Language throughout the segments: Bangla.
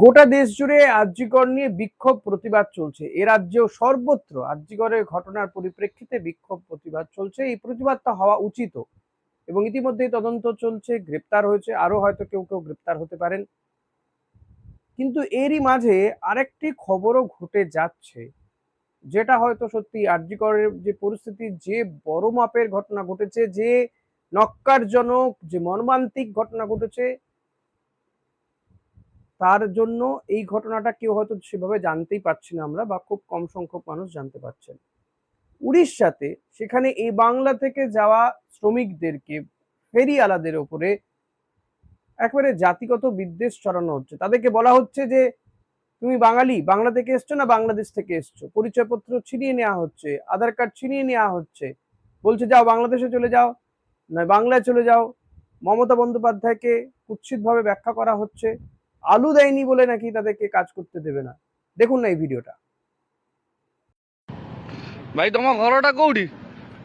গোটা দেশ জুড়ে আর্যিকর নিয়ে বিক্ষোভ প্রতিবাদ চলছে। এ রাজ্যেও সর্বত্র আর্যিকরের ঘটনার পরিপ্রেক্ষিতে বিক্ষোভ প্রতিবাদ চলছে। এই প্রতিবাদটা হওয়া উচিত এবং ইতিমধ্যেই তদন্ত চলছে, গ্রেপ্তার হয়েছে। আরও হয়তো কেউ কেউ গ্রেপ্তার হতে পারেন। কিন্তু এরই মাঝে আরেকটি খবরও ঘটে যাচ্ছে, যেটা হয়তো সত্যি আর্যিকরের যে পরিস্থিতি, যে বড় মাপের ঘটনা ঘটেছে, যে নক্কারজনক, যে মর্মান্তিক ঘটনা ঘটেছে তার জন্য এই ঘটনাটা কেউ হয়তো সেভাবে জানতেই পারছি না আমরা বা খুব কম সংখ্যক মানুষ জানতে পারছেন। উড়িষ্যাতে সেখানে এই বাংলা থেকে যাওয়া শ্রমিকদেরকে ফেরিওয়ালাদের ওপরে একবারে জাতিগত বিদ্বেষ ছড়ানো হচ্ছে। তাদেরকে বলা হচ্ছে যে, তুমি বাঙালি, বাংলা থেকে এসছো না বাংলাদেশ থেকে এসছো? পরিচয়পত্র ছিনিয়ে নেওয়া হচ্ছে, আধার কার্ড ছিনিয়ে নেওয়া হচ্ছে। বলছে, যাও বাংলাদেশে চলে যাও, নয় বাংলায় চলে যাও। মমতা বন্দ্যোপাধ্যায়কে কুৎসিতভাবে ব্যাখ্যা করা হচ্ছে। আলু দেয়নি বলে নাকি তাদেরকে কাজ করতে দেবে না। দেখুন না এই ভিডিওটা। ভাই তোমার ঘরটা কোউটি?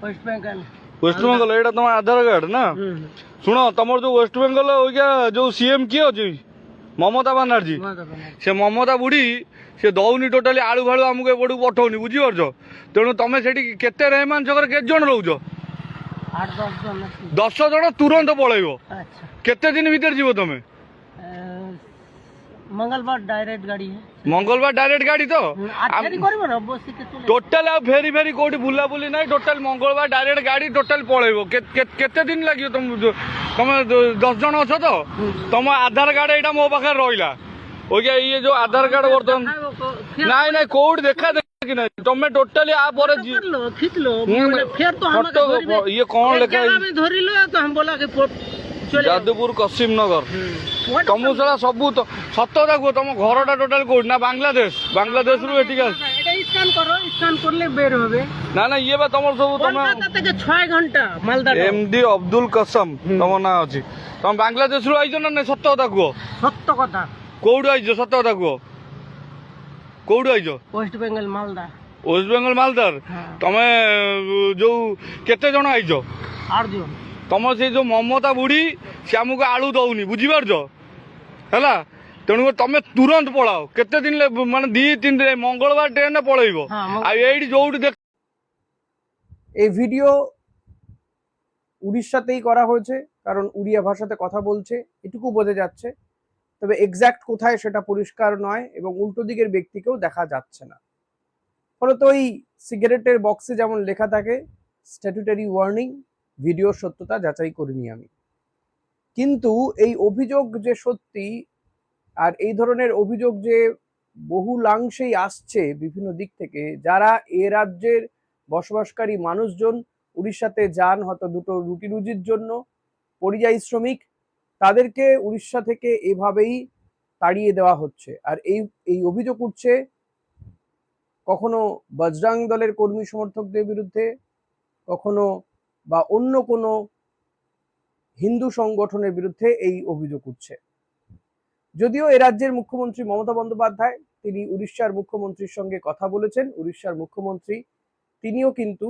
ওয়েস্ট বেঙ্গল ওয়েস্ট বেঙ্গল এটা তোমার আধার কার্ড না? শুনো তোমার যে ওয়েস্ট বেঙ্গল ওইটা যে সিএম কি আছে? মমতা ব্যানার্জি। সে মমতা বুড়ি সে দৌনি টোটালি আলু ভাড়ু আমাকে এপটু পঠাওনি বুঝিপারছ? তেমন তুমি সেটি কেতে রেহমান ছকরে কে জন রহুছ দশ জন তুরন্ত পলাইব কেতে দিন ভিতরে যাব তুমি মঙ্গলবার ডাইরেক্ট গাড়ি মঙ্গলবার ডাইরেক্ট গাড়ি তো টোটাল ଆଉ ଫେରି ଫେରି বুলা ବୁଲାବୁଲି ନାହିଁ টোটাল ମଙ୍ଗଳବାର ଡାଇରେକ୍ଟ ଗାଡି টোটাল ପଳେଇବ କେତେ ଦିନ ଲାଗିବ তুমি ତମେ ଦଶ ଜଣ ଅଛ ତ ତମ ଆଧାର କାର୍ଡ ଏଇଟା ମୋ ପାଖରେ ରହିଲା ওইটা ইয়ে যে আধার কার্ড করতাম নাই নাই কোড দেখা দেখি নাই তুমি টোটালি আ পরে খিচলো ফের তো ইয়ে কোন লেখা ধরিলো তো বলা ଯାଦୁପୁର କସିମନଗର ତମକୁ ସାରା ସବୁ ସତ କୁହ ତମ ঘরটা টোটাল কোড না বাংলাদেশ? বাংলাদেশରୁ এটিকে এটা স্ক্যান করো স্ক্যান করলে বের হবে। না না ইয়ে বা তোমার সব তোমার থেকে 6 ঘণ্টা মালদা এমডি আব্দুল কসম তোমার নাম আছে। তুমি বাংলাদেশରୁ আইছো না না সত্য কথা কুহ সত্য কথা। কোউড আইছো সত্য কথা কুহ কোউড আইছো? West Bengal Malda. West Bengal মালদার? হ্যাঁ। তুমি যে কেতে জন আইছো? 8 জন ତମ ସେଇ ଯୋଉ ମମତା ବୁଢୀ ସେ ଆମକୁ ଆଳୁ ଦଉନି ବୁଝିପାରୁଛ ହେଲା ତେଣୁକରି ତମେ ତୁରନ୍ତ ପଳାଅ କେତେ ଦିନ ଲେ- ମାନେ ଦି ତିନି ଦିନ ମଙ୍ଗଳବାର ଟ୍ରେନରେ ପଳେଇବ হ্যাঁ মঙ্গল- ଆଉ ଏଇଠି ଯୋଉଠି ଦେଖ এই ভিডিও উড়িষ্যাতেই করা হয়েছে কারণ উড়িয়া ভাষাতে কথা বলছে এটুকু বোঝা যাচ্ছে তবে এক্স্যাক্ট কোথায় সেটা পরিষ্কার নয় এবং উল্টো দিকের ব্যক্তিকেও দেখা যাচ্ছে না ফলত ওই সিগারেটের বক্সে যেমন লেখা থাকে স্ট্যাটুটারি ওয়ার্নিং ভিডিওর সত্যতা যাচাই করিনি আমি। কিন্তু এই অভিযোগ যে সত্যি আর এই ধরনের অভিযোগ যে বহুলাংশেই আসছে বিভিন্ন দিক থেকে, যারা এ রাজ্যের বসবাসকারী মানুষজন, উড়িষ্যাতে যান হয়তো দুটো রুটি রুজির জন্য, পরিযায়ী শ্রমিক, তাদেরকে উড়িষ্যা থেকে এভাবেই তাড়িয়ে দেওয়া হচ্ছে। আর এই এই অভিযোগ উঠছে কখনো বজরাং দলের কর্মী সমর্থকদের বিরুদ্ধে, কখনো বা অন্য কোনো হিন্দু সংগঠনের বিরুদ্ধে এই অভিযোগ উঠছে। যদিও এ রাজ্যের মুখ্যমন্ত্রী মমতা বন্দ্যোপাধ্যায়, তিনি উড়িষ্যার মুখ্যমন্ত্রীর সঙ্গে কথা বলেছেন। উড়িষ্যার মুখ্যমন্ত্রী, তিনিও কিন্তু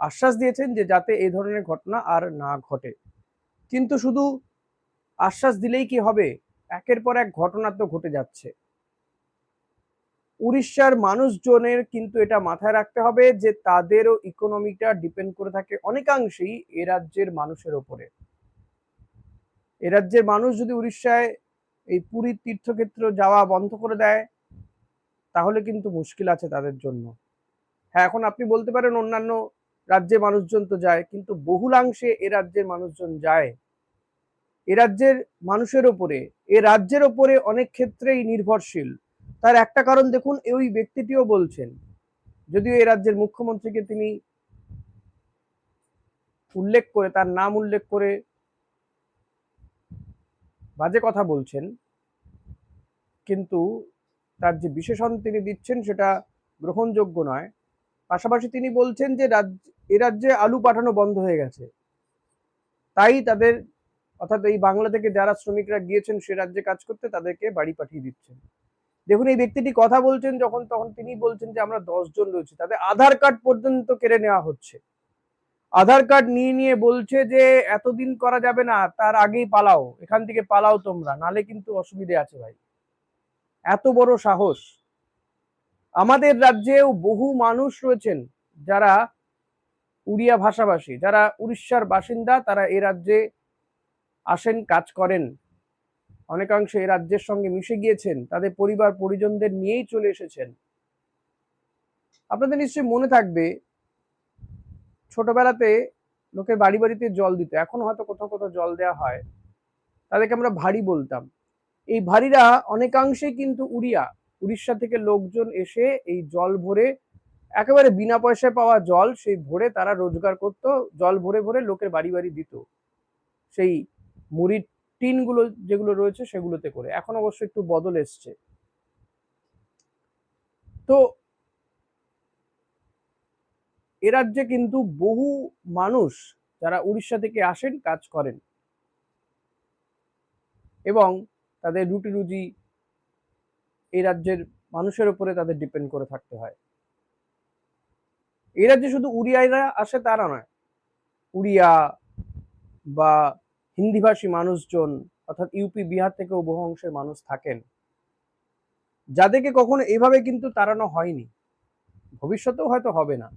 আশ্বাস দিয়েছেন যে যাতে এই ধরনের ঘটনা আর না ঘটে। কিন্তু শুধু আশ্বাস দিলেই কি হবে? একের পর এক ঘটনা তো ঘটে যাচ্ছে। উড়িষ্যার মানুষজনের কিন্তু এটা মাথায় রাখতে হবে যে তাদেরও ইকোনমিটা ডিপেন্ড করে থাকে অনেকাংশেই এ রাজ্যের মানুষের ওপরে। এ রাজ্যের মানুষ যদি উড়িষ্যায় এই পুরী তীর্থক্ষেত্র যাওয়া বন্ধ করে দেয়, তাহলে কিন্তু মুশকিল আছে তাদের জন্য। হ্যাঁ এখন আপনি বলতে পারেন অন্যান্য রাজ্যে মানুষজন তো যায়, কিন্তু বহুলাংশে এ রাজ্যের মানুষজন যায়। এ রাজ্যের মানুষের ওপরে, এ রাজ্যের ওপরে অনেক ক্ষেত্রেই নির্ভরশীল। তার একটা কারণ দেখুন, ওই ব্যক্তিটিও বলছেন, যদিও এই রাজ্যের মুখ্যমন্ত্রীকে তিনি উল্লেখ করে, তার নাম উল্লেখ করে বাজে কথা বলছেন, কিন্তু তার যে বিশেষণ তিনি দিচ্ছেন সেটা গ্রহণযোগ্য নয়। পাশাপাশি তিনি বলছেন যে রাজ্য এ রাজ্যে আলু পাঠানো বন্ধ হয়ে গেছে। তাই তাদের, অর্থাৎ এই বাংলা থেকে যারা শ্রমিকরা গিয়েছেন সে রাজ্যে কাজ করতে তাদেরকে বাড়ি পাঠিয়ে দিচ্ছেন। দেখুন, এই ব্যক্তিটি কথা বলছেন যখন, তখন তিনি বলছেন যে আমরা দশ জন রয়েছি। তাদের আধার কার্ড পর্যন্ত কেড়ে নেওয়া হচ্ছে। আধার কার্ড নিয়ে নিয়ে বলছে যে এতদিন করা যাবে না, তার আগেই পালাও, এখান থেকে পালাও তোমরা, নালে কিন্তু অসুবিধে আছে ভাই। এত বড় সাহস। আমাদের রাজ্যেও বহু মানুষ রয়েছেন যারা উড়িয়া ভাষাভাষী, যারা উড়িষ্যার বাসিন্দা, তারা এ রাজ্যে আসেন, কাজ করেন। অনেকাংশ এ রাজ্যের সঙ্গে মিশে গিয়েছেন, তাদের পরিবার, পরিজনদের নিয়েই চলে এসেছেন। আপনাদের নিশ্চয়ই মনে থাকবে, ছোটবেলাতে লোকের বাড়ি বাড়িতে জল দিত, এখন হয়তো কোথাও কোথাও জল দেওয়া হয়। তাদেরকে আমরা ভারী বলতাম। এই ভারীরা অনেকাংশেই কিন্তু উড়িয়া, উড়িষ্যা থেকে লোকজন এসে এই জল ভরে, একেবারে বিনা পয়সায় পাওয়া জল সেই ভরে তারা রোজগার করত, জল ভরে ভরে লোকের বাড়ি বাড়ি দিত। সেই মুড়ির টিনগুলো যেগুলো রয়েছে সেগুলোতে করে। এখন অবশ্য একটু বদল এসছে। তো এ রাজ্যে কিন্তু বহু মানুষ যারা উড়িষ্যা থেকে আসেন, কাজ করেন এবং তাদের রুটি রুজি এই রাজ্যের মানুষের উপরে তাদের ডিপেন্ড করে থাকতে হয়। এই রাজ্যে শুধু উড়িয়াইরা আসে তারা নয়, উড়িয়া বা হিন্দিভাষী মানুষজন, অর্থাৎ ইউপি, বিহার থেকেও বহু অংশের মানুষ থাকেন। যাদেরকে কখনো এভাবে কিন্তু তাড়ানো হয়নি। ভবিষ্যতেও হয়তো হবে না।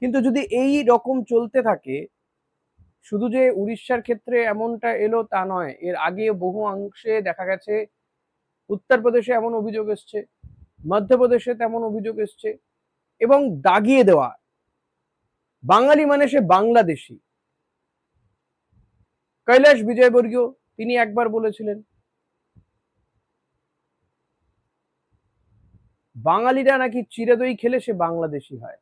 কিন্তু যদি এই রকম চলতে থাকে, শুধু যে উড়িষ্যার ক্ষেত্রে এমনটা এলো তা নয়, এর আগে বহু অংশে দেখা গেছে, উত্তরপ্রদেশে এমন অভিযোগ এসছে, মধ্যপ্রদেশে তেমন অভিযোগ এসছে, এবং দাগিয়ে দেওয়া। বাঙালি মানে সে বাংলাদেশি। কৈলাস বিজয়বর্গীয়, তিনি একবার বলেছিলেন, বাঙালিরা নাকি চিরাদই খেলে সে বাংলাদেশি হয়।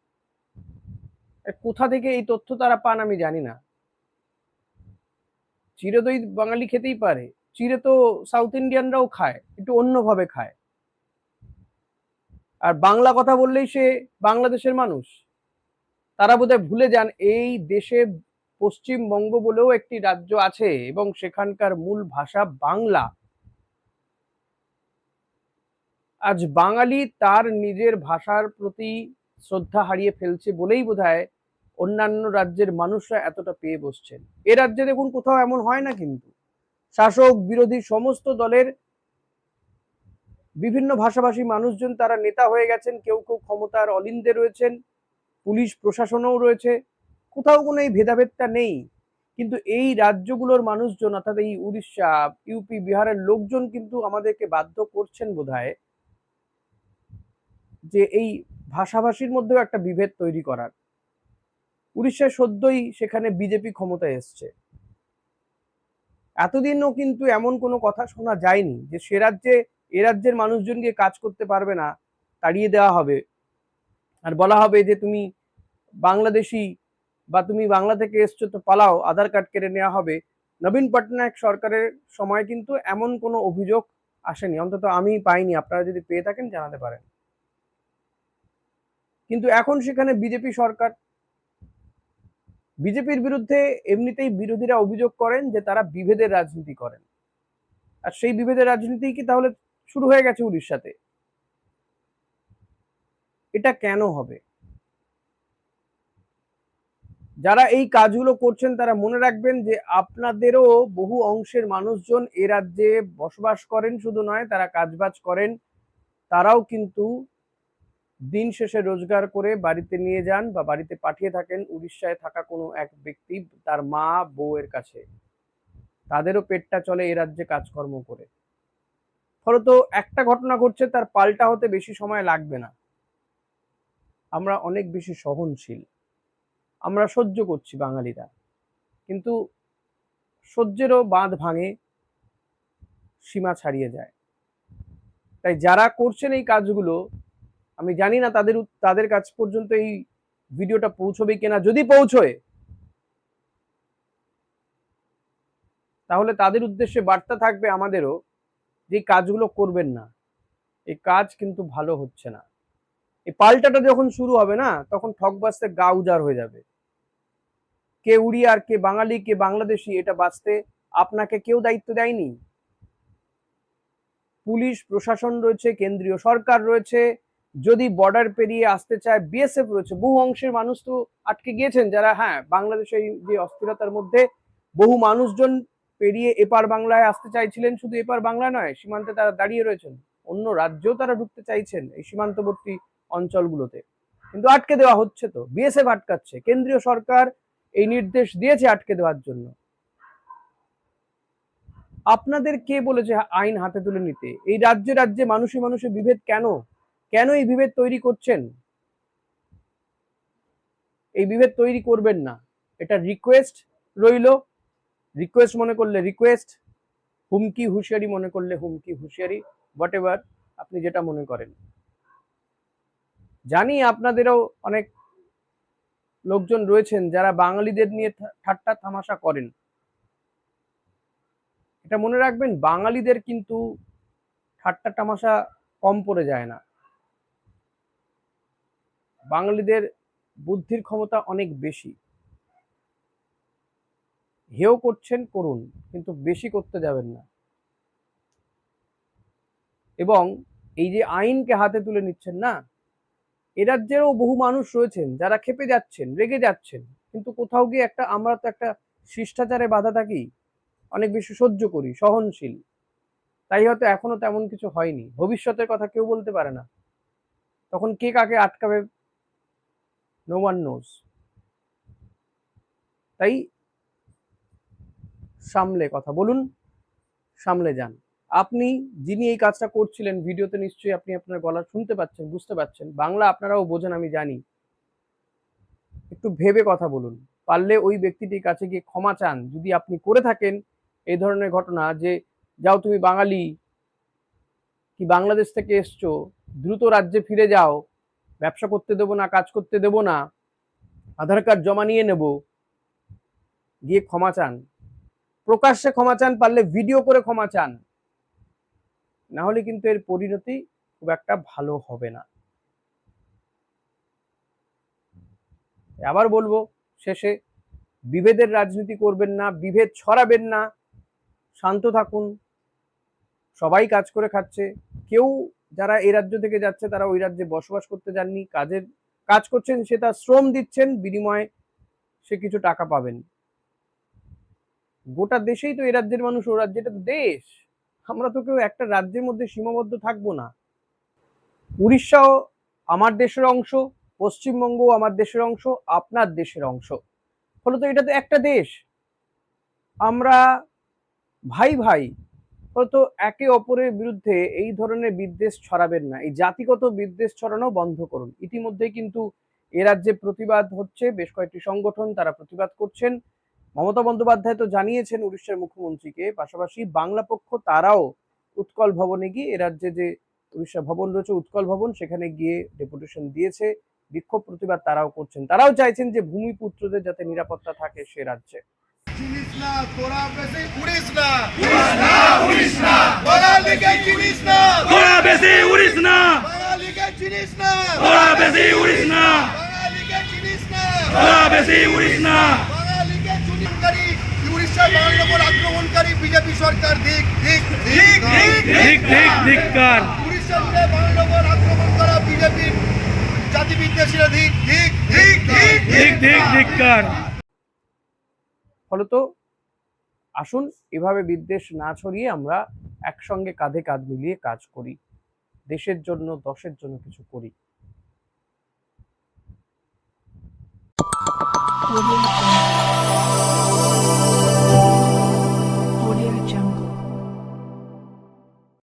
কোথা থেকে এই তথ্য তারা পান আমি জানি না। চিরদই বাঙালি খেতেই পারে, চিরে তো সাউথ ইন্ডিয়ানরাও খায়, একটু অন্যভাবে খায়। আর বাংলা কথা বললেই সে বাংলাদেশের মানুষ। তারা বোধহয় ভুলে যান, এই দেশে পশ্চিমবঙ্গ বলেও একটি রাজ্য আছে এবং সেখানকার মূল ভাষা বাংলা। আজ বাঙালি তার নিজের ভাষার প্রতি শ্রদ্ধা হারিয়ে ফেলছে বলেই বোধহয় অন্যান্য রাজ্যের মানুষরা এতটা পেয়ে বসছেন। এ রাজ্যে দেখুন কোথাও এমন হয় না কিন্তু। শাসক, বিরোধী সমস্ত দলের বিভিন্ন ভাষাভাষী মানুষজন, তারা নেতা হয়ে গেছেন, কেউ কেউ ক্ষমতার অলিন্দে রয়েছেন, পুলিশ প্রশাসনও রয়েছে। কোথাও কোনো এই ভেদাভেদটা নেই। কিন্তু এই রাজ্যগুলোর মানুষজন, অর্থাৎ এই উড়িষ্যা ইউপি বিহারের লোকজন কিন্তু আমাদেরকে বাধ্য করছেন বোধহয় যে এই ভাষাভাষীর মধ্যেও একটা বিভেদ তৈরি করার। উড়িষ্যায় সদ্যই সেখানে বিজেপি ক্ষমতায় এসছে। এতদিনও কিন্তু এমন কোনো কথা শোনা যায়নি যে সে রাজ্যে, এ রাজ্যের মানুষজন গিয়ে কাজ করতে পারবে না, তাড়িয়ে দেওয়া হবে। আর বলা হবে যে তুমি বাংলাদেশি বা তুমি বাংলা থেকে এসছো তো পালাও, আধার কার্ড কেড়ে নেওয়া হবে। নবীন পটনায়ক সরকারের সময় কিন্তু এমন কোনো অভিযোগ আসেনি। অন্তত আমি পাইনি, আপনারা যদি পেয়ে থাকেন জানাতে পারেন। কিন্তু এখন সেখানে বিজেপি সরকার, বিজেপির বিরুদ্ধে এমনিতেই বিরোধীরা অভিযোগ করেন যে তারা বিভেদের রাজনীতি করেন। আর সেই বিভেদের রাজনীতি কি তাহলে শুরু হয়ে গেছে উড়িষ্যাতে? এটা কেন হবে? যারা এই কাজগুলো করছেন, তারা মনে রাখবেন যে আপনাদেরও বহু অংশের মানুষজন এ রাজ্যে বসবাস করেন, শুধু নয়, তারা কাজবাজ করেন। তারাও কিন্তু দিন শেষে রোজগার করে বাড়িতে নিয়ে যান বা বাড়িতে পাঠিয়ে থাকেন। উড়িষ্যায় থাকা কোনো এক ব্যক্তি তার মা বউয়ের কাছে। তাদেরও পেটটা চলে এ রাজ্যে কাজকর্ম করে। ফলত একটা ঘটনা ঘটছে, তার পাল্টা হতে বেশি সময় লাগবে না। আমরা অনেক বেশি সহনশীল। আমরা সহ্য করছি বাঙালিরা। কিন্তু সহ্যেরও বাঁধ ভাঙে, সীমা ছাড়িয়ে যায়। তাই যারা করছেন এই কাজগুলো, আমি জানি না তাদের তাদের কাছ পর্যন্ত এই ভিডিওটা পৌঁছবে কিনা। যদি পৌঁছয়, তাহলে তাদের উদ্দেশ্যে বার্তা থাকবে আমাদেরও যে কাজগুলো করবেন না। এই কাজ কিন্তু ভালো হচ্ছে না। এই পাল্টাটা যখন শুরু হবে না, তখন ঠক বাঁচতে গা উজাড় হয়ে যাবে। কে উড়িয়া আর কে বাঙালি, কে বাংলাদেশি, এটা বাঁচতে আপনাকে কেউ দায়িত্ব দেয়নি। পুলিশ, প্রশাসন রয়েছে, কেন্দ্রীয় সরকার রয়েছে, যদি বর্ডার পেরিয়ে আসতে চায় বিএসএফ রয়েছে, বহু অংশের মানুষ তো আটকে গিয়েছেন যারা হ্যাঁ বাংলাদেশে এই যে অস্থিরতার মধ্যে বহু মানুষজন পেরিয়ে এপার বাংলায় আসতে চাইছিলেন, শুধু এপার বাংলা নয়, সীমান্তে তারা দাঁড়িয়ে রয়েছেন, অন্য রাজ্যেও তারা ঢুকতে চাইছেন এই সীমান্তবর্তী অঞ্চলগুলোতে। কিন্তু আটকে দেওয়া হচ্ছে তো বিএসএফ আটকাচ্ছে, কেন্দ্রীয় সরকার এই নির্দেশ দিয়েছে আটকে দেওয়ার জন্য। আপনাদের কে বলেছে আইন হাতে তুলে নিতে? এই রাজ্যে রাজ্যে মানুষে মানুষে বিভেদ কেন? কেন এই বিভেদ তৈরি করছেন? এই বিভেদ তৈরি করবেন না। এটা রিকোয়েস্ট রইল। রিকোয়েস্ট মনে করলে রিকোয়েস্ট হুমকি হুঁশিয়ারি মনে করলে হুমকি হুঁশিয়ারি হোয়াট আপনি যেটা মনে করেন। জানি আপনাদেরও অনেক লোকজন রয়েছেন যারা বাঙালিদের নিয়ে ঠাট্টা তামাশা করেন। এটা মনে রাখবেন, বাঙালিদের কিন্তু ঠাট্টা তামাশা কম পড়ে যায় না। বাঙালিদের বুদ্ধির ক্ষমতা অনেক বেশি। হেও করছেন, করুন, কিন্তু বেশি করতে যাবেন না। এবং এই যে আইনকে হাতে তুলে নিচ্ছেন না রাজ্যেরও বহু মানুষ রয়েছেন যারা খেপে যাচ্ছেন, রেগে যাচ্ছেন। কিন্তু কোথাও গিয়ে একটা আমরা তো একটা শিষ্টাচারে বাধা থাকি, অনেক বেশি সহ্য করি, সহনশীল। তাই হয়তো এখনও তেমন কিছু হয়নি। ভবিষ্যতের কথা কেউ বলতে পারে না। তখন কে কাকে আটকাবে? নো ওয়ান নোজ তাই সামলে কথা বলুন, সামলে যান। আপনি যিনি এই কাজটা করছিলেন, ভিডিওতে নিশ্চয়ই আপনি আপনার গলা শুনতে পাচ্ছেন, বুঝতে পাচ্ছেন। বাংলা আপনারাও বোঝেন, আমি জানি। একটু ভেবে কথা বলুন। পারলে ওই ব্যক্তিটির কাছে গিয়ে ক্ষমা চান। যদি আপনি করে থাকেন এই ধরনের ঘটনা যে, যাও তুমি বাঙালি, কি বাংলাদেশ থেকে এসছো, দ্রুত রাজ্যে ফিরে যাও, ব্যবসা করতে দেবো না, কাজ করতে দেবো না, আধার কার্ড জমা নিয়ে নেব, গিয়ে ক্ষমা চান। প্রকাশ্যে ক্ষমা চান, পারলে ভিডিও করে ক্ষমা চান। না হলে কিন্তু এর পরিণতি খুব একটা ভালো হবে না। আবার বলব, শেষে বিভেদের রাজনীতি করবেন না, বিভেদ ছড়াবেন না, শান্ত থাকুন, সবাই কাজ করে খাচ্ছে, কেউ যারা এই রাজ্য থেকে যাচ্ছে তারা ওই রাজ্যে বসবাস করতে যাননি, কাজের, কাজ করছেন সে তার শ্রম দিচ্ছেন, বিনিময়ে সে কিছু টাকা পাবেন। গোটা দেশেই তো এ রাজ্যের মানুষ, ও রাজ্য এটা তো দেশ। আমরা তো কেউ একটা রাজ্যের মধ্যে সীমাবদ্ধ থাকব না। উড়িষ্যাও আমার দেশের অংশ পশ্চিমবঙ্গ আমার দেশের অংশ, আপনার দেশের অংশ। ফলত এটা তো একটা দেশ। আমরা ভাই ভাই ফলত একে অপরের বিরুদ্ধে এই ধরনের বিদ্বেষ ছড়াবেন না। এই জাতিগত বিদ্বেষ ছড়ানো বন্ধ করুন। ইতিমধ্যে কিন্তু এ রাজ্যে প্রতিবাদ হচ্ছে, বেশ কয়েকটি সংগঠন তারা প্রতিবাদ করছেন। মমতা বন্দ্যোপাধ্যায় তো জানিয়েছেন উড়িষ্যার মুখ্যমন্ত্রীকে পাশাপাশি বাংলা পক্ষ তারাও উৎকল ভবনে গিয়ে এ রাজ্যে যে উড়িষ্যা ভবন রয়েছে উৎকল ভবন সেখানে গিয়ে ডেপুটেশন দিয়েছে বিক্ষোভ প্রতিবাদ তারাও করছেন। তারাও চাইছেন যে ভূমিপুত্রদের যাতে নিরাপত্তা থাকে সে রাজ্যে। না। উড়িষ্যার বাঙালির ওপর আক্রমণকারী বিজেপি সরকার দিক দিক দিক দিক ঠিক ঠিক ধিক্কার উড়িষ্যা জুড়ে বাঙালির ওপর আক্রমণ করা বিজেপি জাতি বিদ্বেষীরা দিক দিক দিক দিক ঠিক ঠিক ধিক্কার ফলত আসুন এভাবে বিদ্বেষ না ছড়িয়ে আমরা একসঙ্গে কাঁধে কাঁধ মিলিয়ে কাজ করি দেশের জন্য দশের জন্য কিছু করি